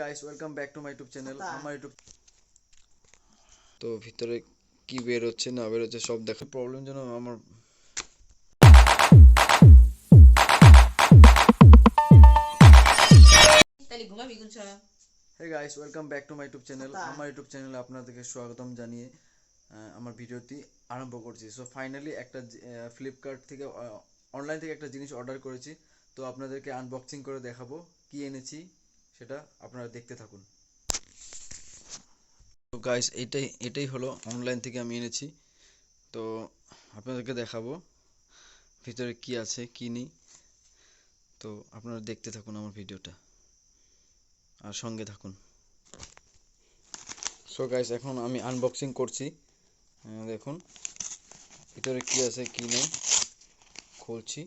Guys welcome back to my YouTube channel আমার YouTube তো ভিতরে কি বের হচ্ছে না বের হচ্ছে সব দেখা প্রবলেম যেন আমার hey guys welcome back to my YouTube channel আমার ইউটিউব চ্যানেলে আপনাদেরকে স্বাগতম জানিয়ে আমার ভিডিওটি আরম্ভ করছি। সো ফাইনালি একটা ফ্লিপকার্ট থেকে অনলাইন থেকে একটা জিনিস অর্ডার করেছি। তো আপনাদেরকে আনবক্সিং করে দেখাবো কি এনেছি সেটা আপনারা দেখতে থাকুন। তো গাইস এটাই এটাই হলো অনলাইন থেকে আমি এনেছি। তো আপনাদেরকে দেখাবো ভিতরে কি আছে, কি নেই। তো আপনারা দেখতে থাকুন আমার ভিডিওটা। আর সঙ্গে থাকুন। সো গাইস এখন আমি আনবক্সিং করছি। দেখুন, ভিতরে কি আছে, কি নেই। খুলছি।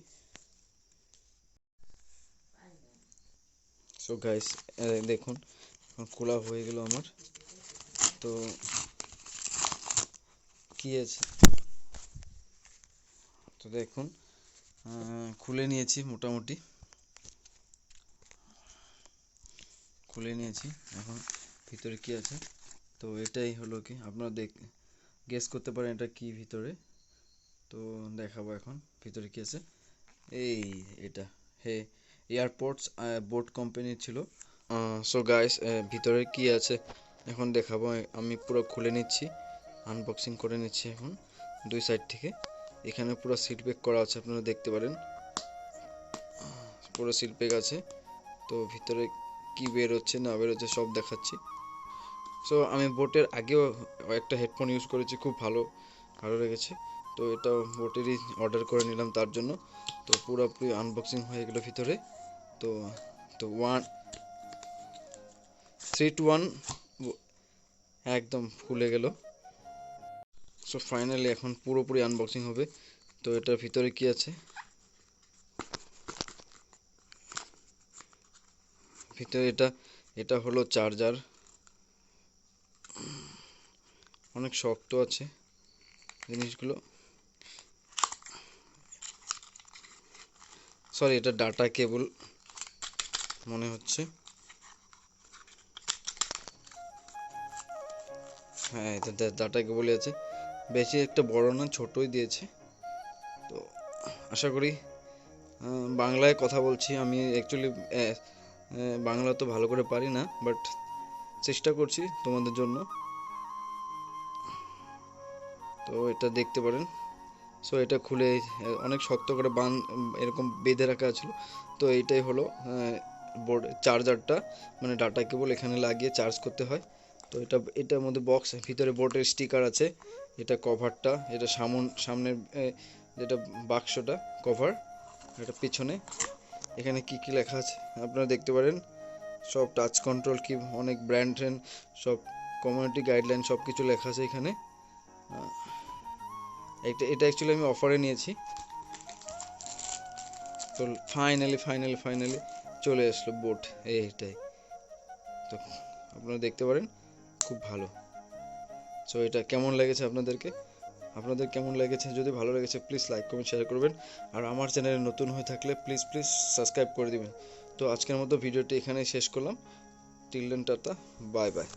সো গাইস দেখুন, এখন খোলা হয়ে গেল আমার। তো কি আছে? তো দেখুন খুলে নিয়েছি মোটামুটি। খুলে নিয়েছি, এখন ভিতরে কি আছে? তো এটাই হলো কি, আপনারা দেখ গেস করতে পারেন এটা কি ভিতরে। তো দেখাবো এখন, ভিতরে কি আছে? এই, এটা, হে এয়ারপোর্টস বোট কোম্পানির ছিল। সো গাইস ভিতরে কি আছে? এখন দেখাবো আমি পুরো খুলে নিচ্ছি। আনবক্সিং করে নিচ্ছি এখন, দুই সাইড থেকে। এখানে পুরো সিট প্যাক করা আছে, আপনারা দেখতে পারেন। পুরো সিট প্যাক আছে। তো ভিতরে কি বের হচ্ছে না বের হচ্ছে সব দেখাচ্ছি। সো আমি বোটের আগেও একটা হেডফোন ইউজ করেছি, খুব ভালো ভালো লেগেছে। তো এটা বোটেরই অর্ডার করে নিলাম তার জন্য। তো পুরোপুরি আনবক্সিং হয়ে গেল ভিতরে। তো তো ওয়ান থ্রি টু ওয়ান একদম খুলে গেল। সো ফাইনালি এখন পুরোপুরি আনবক্সিং হবে। তো এটার ভিতরে কি আছে? ভিতরে এটা এটা হলো চার্জার অনেক শক্ত আছে জিনিসগুলো। সরি এটা ডাটা কেবল মনে হচ্ছে। হ্যাঁ এটা ডাটা কেবলই আছে। বেশি একটা বড় না, ছোটই দিয়েছে। তো আশা করি বাংলায় কথা বলছি। আমি অ্যাকচুয়ালি বাংলা তো ভালো করে পারি না বাট চেষ্টা করছি তোমাদের জন্য। তো এটা দেখতে পারেন। সো এটা খুলে অনেক শক্ত করে বান, এরকম বেঁধে রাখা ছিল। তো এইটাই হলো বোর্ড চার্জারটা মানে ডাটা কেবল এখানে লাগিয়ে চার্জ করতে হয়। তো এটা, এটার মধ্যে বক্স ভিতরে বোর্ডের স্টিকার আছে। এটা কভারটা এটা সামন, সামনের যেটা বাক্সটা কভার এটা পিছনে। এখানে কি কি লেখা আছে? আপনারা দেখতে পারেন। সব টাচ কন্ট্রোল কি, অনেক ব্র্যান্ড সব কমিউনিটি গাইডলাইন সব কিছু লেখা আছে এখানে। এটা এটা অ্যাকচুয়ালি আমি অফারে নিয়েছি। তো ফাইনালি ফাইনালি ফাইনালি চলে আসলো বোট এইটাই। তো আপনারা দেখতে পারেন, খুব ভালো। সো এটা কেমন লেগেছে আপনাদেরকে? আপনাদের কেমন লেগেছে? যদি ভালো লেগেছে প্লিজ লাইক কমেন্ট শেয়ার করবেন। আর আমার চ্যানেলে নতুন হয়ে থাকলে প্লিজ প্লিজ সাবস্ক্রাইব করে দিবেন। তো আজকের মতো ভিডিওটি এখানেই শেষ করলাম। Till then tata bye bye